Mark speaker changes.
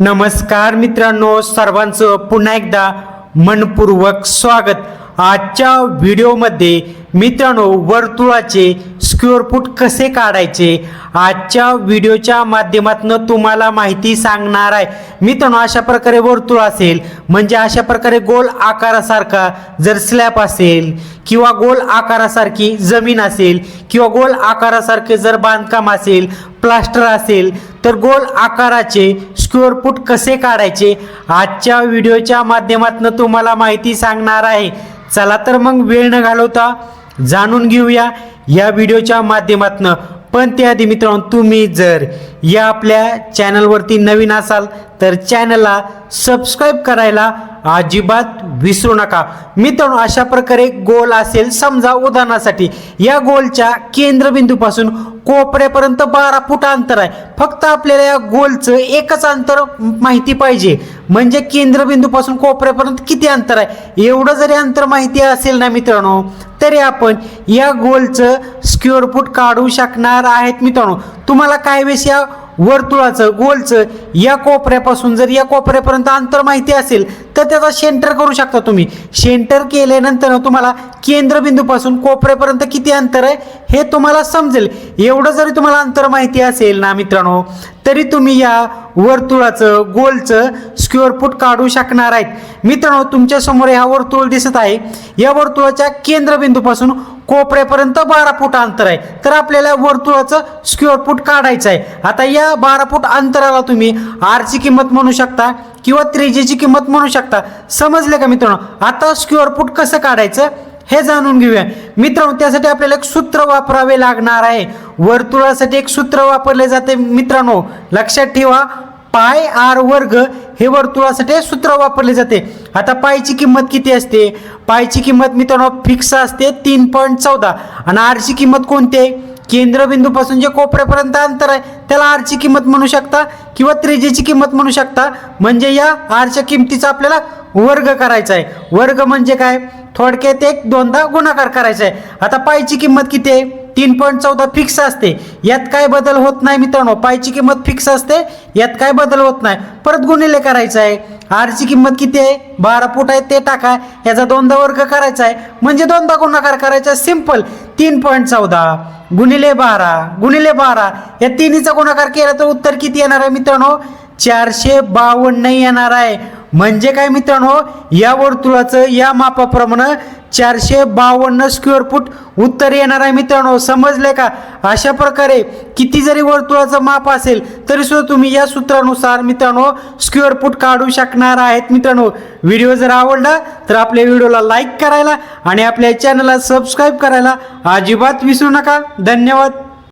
Speaker 1: नमस्कार मित्रांनो सर्वांचं पुन्हा एकदा मनपूर्वक स्वागत. आजच्या व्हिडिओमध्ये मित्रांनो वर्तुळाचे स्क्वेअर फूट कसे काढायचे? आजच्या व्हिडिओच्या माध्यमातून तुम्हाला माहिती सांगणार आहे. मित्रांनो अशा प्रकारे वर्तुळ असेल म्हणजे अशा प्रकारे गोल आकारासारखा जर स्लॅब असेल किंवा गोल आकारासारखी जमीन असेल किंवा गोल आकारासारखे जर बांधकाम असेल प्लास्टर असेल तर गोल आकाराचे स्क्वेअर फूट कसे काढायचे? आजच्या व्हिडिओच्या माध्यमातून तुम्हाला माहिती सांगणार आहे. चला तर मग वेळ न घालवता जाणून घेऊया या व्हिडिओच्या माध्यमातून. पण त्याआधी मित्रांनो तुम्ही जर या आपल्या चॅनलवरती नवीन असाल तर चॅनलला सबस्क्राईब करायला अजिबात विसरू नका. मित्रांनो अशा प्रकारे गोल असेल समजा उदाहरणासाठी या गोलच्या केंद्रबिंदूपासून कोपऱ्यापर्यंत बारा फूट अंतर आहे. फक्त आपल्याला या गोलचं एकच अंतर माहिती पाहिजे. म्हणजे केंद्रबिंदूपासून कोपऱ्यापर्यंत किती अंतर आहे? एवढं जरी अंतर माहिती असेल ना मित्रांनो तरी आपण या गोलचं स्क्वेअर फूट काढू शकणार आहेत मित्रांनो. तुम्हाला काय वेळेस या वर्तुळाचं गोलचं या कोपऱ्यापासून जर या कोपऱ्यापर्यंत अंतर माहिती असेल तर त्याचा सेंटर करू शकता तुम्ही. सेंटर केल्यानंतर तुम्हाला केंद्रबिंदूपासून कोपऱ्यापर्यंत किती अंतर आहे हे तुम्हाला समजेल. एवढं जरी तुम्हाला अंतर माहिती असेल ना मित्रांनो तरी तुम्ही या वर्तुळाचं गोलचं स्क्वेअर फूट काढू शकणार आहेत. मित्रांनो तुमच्यासमोर हा वर्तुळ दिसत आहे. या वर्तुळाच्या केंद्रबिंदूपासून कोपऱ्यापर्यंत बारा फूट अंतर आहे. तर आपल्याला वर्तुळाचं स्क्वेअर फूट काढायचं आहे. आता या बारा फूट अंतराला तुम्ही आरची किंमत म्हणू शकता किंवा त्रिजेची किंमत म्हणू शकता. समजले का मित्रांनो? आता स्क्वेअर फूट कसं काढायचं हे जाणून घेऊया. मित्रांनो त्यासाठी आपल्याला एक सूत्र वापरावे लागणार आहे. वर्तुळासाठी एक सूत्र वापरले जाते मित्रांनो. लक्षात ठेवा पाय आर वर्ग हे वर्तुळासाठी सूत्र वापरले जाते. आता पायची किंमत किती असते? पायची किंमत मित्रांनो फिक्स असते तीन पॉईंट चौदा. आणि आरची किंमत कोणती आहे? केंद्रबिंदूपासून जे कोपऱ्यापर्यंत अंतर आहे त्याला आरची किंमत म्हणू शकता किंवा त्रिजेची किंमत म्हणू शकता. म्हणजे या आरच्या किंमतीचा आपल्याला वर्ग करायचा आहे. वर्ग म्हणजे काय? थोडक्यात एक दोनदा गुणाकार करायचा आहे. आता पायची किंमत किती आहे? तीन पॉईंट चौदा फिक्स असते. यात काय बदल होत नाही मित्रांनो? पायची किंमत फिक्स असते. यात काय बदल होत नाही? परत गुणिले करायचं आहे. आरची किंमत किती आहे? बारा फूट आहे ते टाका. याचा दोनदा वर्ग करायचा आहे. म्हणजे दोनदा गुणाकार करायचा सिंपल तीन पॉईंट चौदा. गुणिले बारा. गुणिले बारा. या तिन्हीचा गुणाकार केला तर उत्तर किती येणार आहे मित्रांनो? चारशे बावन्न येणार आहे. म्हणजे काय मित्रांनो? या वर्तुळाचं या मापाप्रमाणे चारशे बावन्न स्क्वेअर फूट उत्तर येणार आहे मित्रांनो. समजले का? अशा प्रकारे किती जरी वर्तुळाचं माप असेल तरी सुद्धा तुम्ही या सूत्रानुसार मित्रांनो स्क्वेअर फूट काढू शकणार आहेत मित्रांनो. व्हिडिओ जर आवडला तर आपल्या व्हिडिओला लाईक करायला आणि आपल्या चॅनलला सबस्क्राईब करायला अजिबात विसरू नका. धन्यवाद.